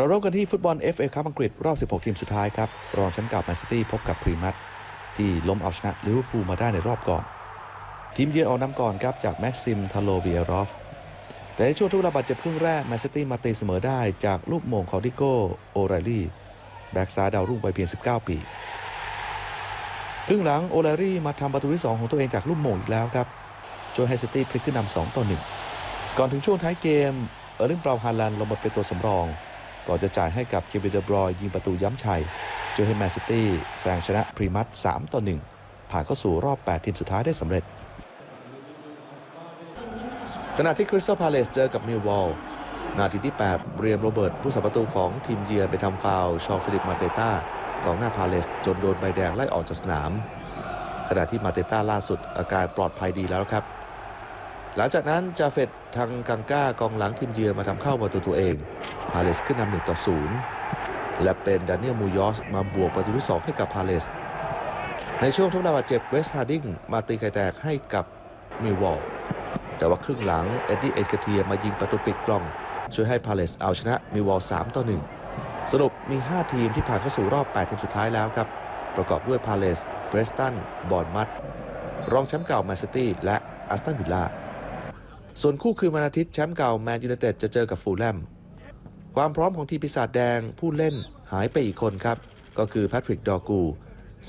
เราเริ่มกันที่ฟุตบอล FA คัพอังกฤษรอบ 16 ทีมสุดท้ายครับ รองแชมป์เก่าแมนซิตี้พบกับพรีมัตที่ล้มเอาชนะลิเวอร์พูลมาได้ในรอบก่อน ทีมเยือนออกนำก่อนครับจากแม็กซิมทาโลเบียรอฟ แต่ในช่วงทุกระบาดเจ็บครึ่งแรกแมนซิตี้มาตีเสมอได้จากลูกโมงของดิโก้โอไรลี่แบ็กซ้ายดาวรุ่งวัยเพียง 19 ปี ครึ่งหลังโอไรลี่มาทำประตูที่2ของตัวเองจากลูกโมงอีกแล้วครับช่วยให้ซิตี้พลิกขึ้นนำ2ต่อ1ก่อนถึงช่วงท้ายเกมเออร์ลิงเบราวน์ฮาลันลงมาเป็นตัวสำรอง ก่อนจะจ่ายให้กับเควินเดอบรอยยิงประตูย้ำชัยช่วยให้แมนซิตี้แซงชนะพรีมัต3ต่อ1ผ่านเข้าสู่รอบ 8 ทีมสุดท้ายได้สำเร็จ ขณะที่คริสตัลพาเลสเจอกับมิลวอลนาทีที่ 8 เรียมโรเบิร์ตผู้สัมประตูของทีมเยือนไปทำฟาวชอฟิลิปมาเตต้ากองหน้าพาเลสจนโดนใบแดงไล่ออกจากสนาม ขณะที่มาเตต้าล่าสุดอาการปลอดภัยดีแล้วครับ ลังจากนั้นจาเฟตทางกังก้ากองหลังทีมเยือนมาทำเข้าประตูตัวเอง พาเลสขึ้นนำหนึ่งต่อศูนย์และเป็นดานิเอลมูยอสมาบวกประตูที่ 2 ให้กับพาเลส ในช่วงทดเวลาบาดเจ็บเวสต์ฮาร์ดิงมาตีไข่แตกให้กับมิวอลแต่ว่าครึ่งหลังเอ็ดดี้เอ็นเกเทียมายิงประตูปิดกล่อง ช่วยให้พาเลสเอาชนะมิวอล3ต่อ1สรุปมี 5 ทีมที่ผ่านเข้าสู่รอบ 8 ทีมสุดท้ายแล้วครับ ประกอบด้วยพาเลสเบรสตันบอร์นมัตรองแชมป์เก่าแมนซิตี้และอัสตันวิลล่า ส่วนคู่คืนวันอาทิตย์แชมป์เก่าแมนยูไนเต็ดจะเจอกับฟูลแลม ความพร้อมของทีมปีศาจแดงผู้เล่นหายไปอีกคนครับ ก็คือแพทริกดอร์กู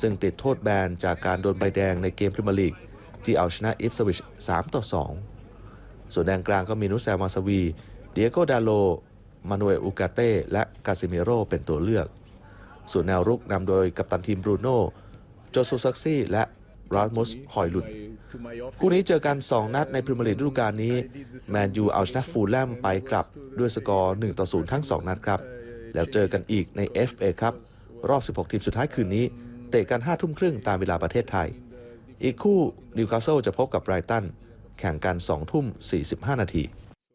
ซึ่งติดโทษแบนจากการโดนใบแดงในเกมพรีเมียร์ลีก ที่เอาชนะอิฟสวิช3ต่อ 2 ส่วนแดนกลางก็มีนุสแซลมาสวี เดียโกดาโล มานูเอลอูกาเต้และกาซิเมโรเป็นตัวเลือก ส่วนแนวรุกนำโดยกัปตันทีมบรูโน่โจซูซักซี่และ ราสมุสหอยลุนคู่นี้เจอกัน 2 นัดในพรีเมียร์ลีกฤดูกาลนี้ แมนยูเอาชนะฟูลแลมไปกลับด้วยสกอร์1ต่อ0ทั้ง 2 นัดครับ แล้วเจอกันอีกใน FA ครับ รอบ 16 ทีมสุดท้ายคืนนี้ เตะกัน5ทุ่มครึ่งตามเวลาประเทศไทย อีกคู่นิวคาสเซิลจะพบกับไบรตันแข่งกัน2ทุ่ม45 นาที